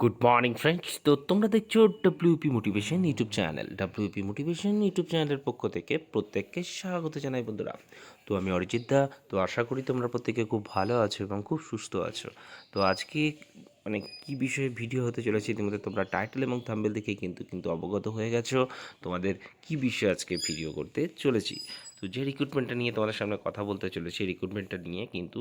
Good morning friends তো তোমরা দেখছ WP motivation YouTube channel WP motivation YouTube চ্যানেলের পক্ষ থেকে প্রত্যেককে স্বাগত জানাই, বন্ধুরা। তো আমি অরিজিৎ দা। তো আশা করি তোমরা প্রত্যেকে খুব ভালো আছো এবং খুব সুস্থ আছো। তো আজকে মানে কী বিষয়ে ভিডিও হতে চলেছে ইতিমধ্যে তোমরা টাইটেল এবং থাম্বেল দেখে কিন্তু কিন্তু অবগত হয়ে গেছো। তোমাদের কি বিষয়ে আজকে ভিডিও করতে চলেছি? তো যে রিক্রুটমেন্টটা নিয়ে তোমাদের সামনে কথা বলতে চলেছি রিক্রুটমেন্টটা নিয়ে কিন্তু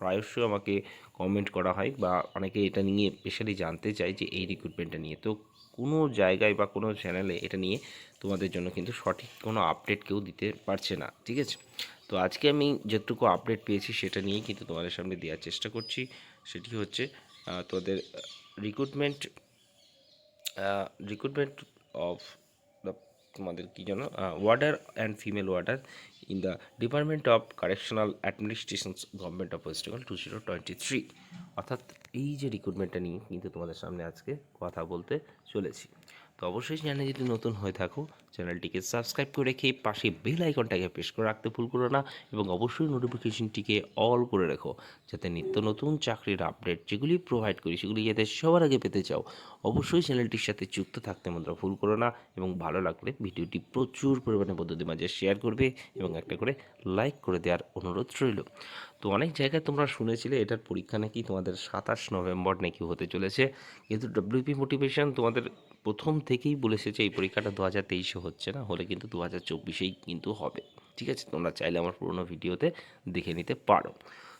প্রায়শই আমাকে কমেন্ট করা হয় বা অনেকে এটা নিয়ে স্পেশালি জানতে চায় যে এই রিক্রুটমেন্টটা নিয়ে। তো কোনো জায়গায় বা কোনো চ্যানেলে এটা নিয়ে তোমাদের জন্য কিন্তু সঠিক কোনো আপডেট কেউ দিতে পারছে না, ঠিক আছে? তো আজকে আমি যেটুকু আপডেট পেয়েছি সেটা নিয়েই কিন্তু তোমাদের সামনে দেওয়ার চেষ্টা করছি। সেটি হচ্ছে তোমাদের রিক্রুটমেন্ট রিক্রুটমেন্ট অফ তোমাদের কী যেন warder and female warder in the department of correctional administrations government of West Bengal two zero twenty three অর্থাৎ এই যে রিক্রুটমেন্টটা নিয়ে কিন্তু তোমাদের সামনে আজকে কথা বলতে চলেছি। তো অবশ্যই চ্যানেলে যদি নতুন হয়ে থাকো চ্যানেলটিকে সাবস্ক্রাইব করে রেখে পাশে বেল আইকনটাকে প্রেস করে রাখতে ভুল করো না এবং অবশ্যই নোটিফিকেশনটিকে অল করে রেখো, যাতে নিত্য নতুন চাকরির আপডেট যেগুলি প্রোভাইড করি সেগুলি যাতে সবার আগে পেতে চাও। অবশ্যই চ্যানেলটির সাথে যুক্ত থাকতে মন্ত্র ভুল করো না এবং ভালো লাগলে ভিডিওটি প্রচুর পরিমাণে বন্ধুদের মাঝে শেয়ার করবে এবং একটা করে লাইক করে দেওয়ার অনুরোধ রইল। তো অনেক জায়গায় তোমরা শুনেছিলে এটার পরীক্ষা নাকি তোমাদের সাতাশ নভেম্বর নাকি হতে চলেছে, কিন্তু ডব্লিউপি মোটিভেশন তোমাদের প্রথম থেকেই বলেছে যে, এই পরীক্ষাটা দু হাজার তেইশে হচ্ছে না, হলে কিন্তু দু হাজার চব্বিশেই কিন্তু হবে। ঠিক আছে? তোমরা চাইলে আমার পুরোনো ভিডিওতে দেখে নিতে পারো।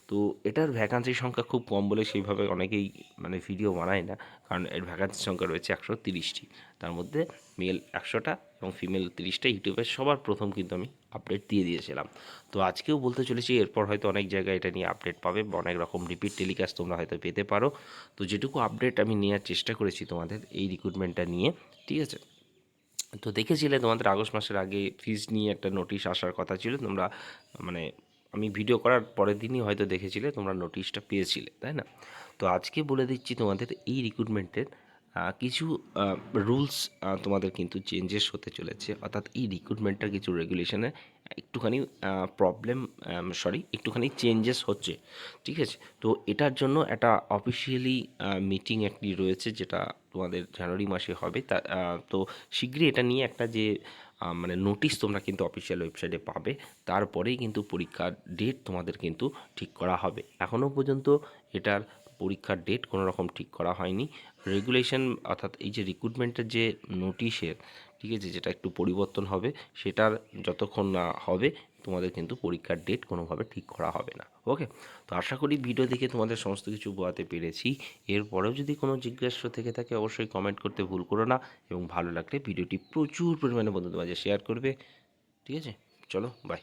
তো এটার ভ্যাকান্সির সংখ্যা খুব কম বলে সেইভাবে অনেকেই মানে ভিডিও বানায় না। কারণ এর ভ্যাকান্সির সংখ্যা রয়েছে একশো তিরিশটি। তার মধ্যে মেল একশোটা এবং ফিমেল তিরিশটা। ইউটিউবে সবার প্রথম কিন্তু আমি আপডেট দিয়ে দিয়েছিলাম। তো আজকেও বলতে চলেছি, এরপর হয়তো অনেক জায়গায় এটা নিয়ে আপডেট পাবে বা অনেক রকম রিপিট টেলিকাস্ট তোমরা হয়তো পেতে পারো। তো যেটুকু আপডেট আমি নেওয়ার চেষ্টা করেছি তোমাদের এই রিক্রুটমেন্টটা নিয়ে, ঠিক আছে? তো দেখেছিলে তোমাদের আগস্ট মাসের আগে ফিজ নিয়ে একটা নোটিশ আসার কথা ছিল। তোমরা মানে আমি ভিডিও করার পরের দিনই হয়তো দেখেছিলে তোমরা নোটিশটা পেয়েছিলে, তাই না? তো আজকে বলে দিচ্ছি তোমাদের এই রিক্রুটমেন্টের কিছু রুলস তোমাদের কিন্তু চেঞ্জেস হতে চলেছে। অর্থাৎ এই রিক্রুটমেন্টটার কিছু রেগুলেশনে একটুখানি প্রবলেম সরি একটুখানি চেঞ্জেস হচ্ছে, ঠিক আছে? তো এটার জন্য একটা অফিসিয়ালি মিটিং একটি রয়েছে যেটা তোমাদের জানুয়ারি মাসে হবে। তা তো শীঘ্রই এটা নিয়ে একটা যে মানে নোটিশ তোমরা কিন্তু অফিসিয়াল ওয়েবসাইটে পাবে। তারপরেই কিন্তু পরীক্ষার ডেট তোমাদের কিন্তু ঠিক করা হবে। এখনও পর্যন্ত এটার পরীক্ষার ডেট কোনো রকম ঠিক করা হয়নি। রেগুলেশন অর্থাৎ এই যে রিক্রুটমেন্টের যে নোটিশের ঠিক আছে, যেটা একটু পরিবর্তন হবে, সেটার যতক্ষণ না হবে তোমাদের কিন্তু পরীক্ষার ডেট কোনোভাবে ঠিক করা হবে না ওকে তো আশা করি ভিডিও দেখে তোমাদের সমস্ত কিছু বোয়াতে পেরেছি। এরপরেও যদি কোনো জিজ্ঞাসা থেকে থাকে, অবশ্যই কমেন্ট করতে ভুল করো না এবং ভালো লাগলে ভিডিওটি প্রচুর পরিমাণে বন্ধুদের মাঝে শেয়ার করবে, ঠিক আছে? চলো বাই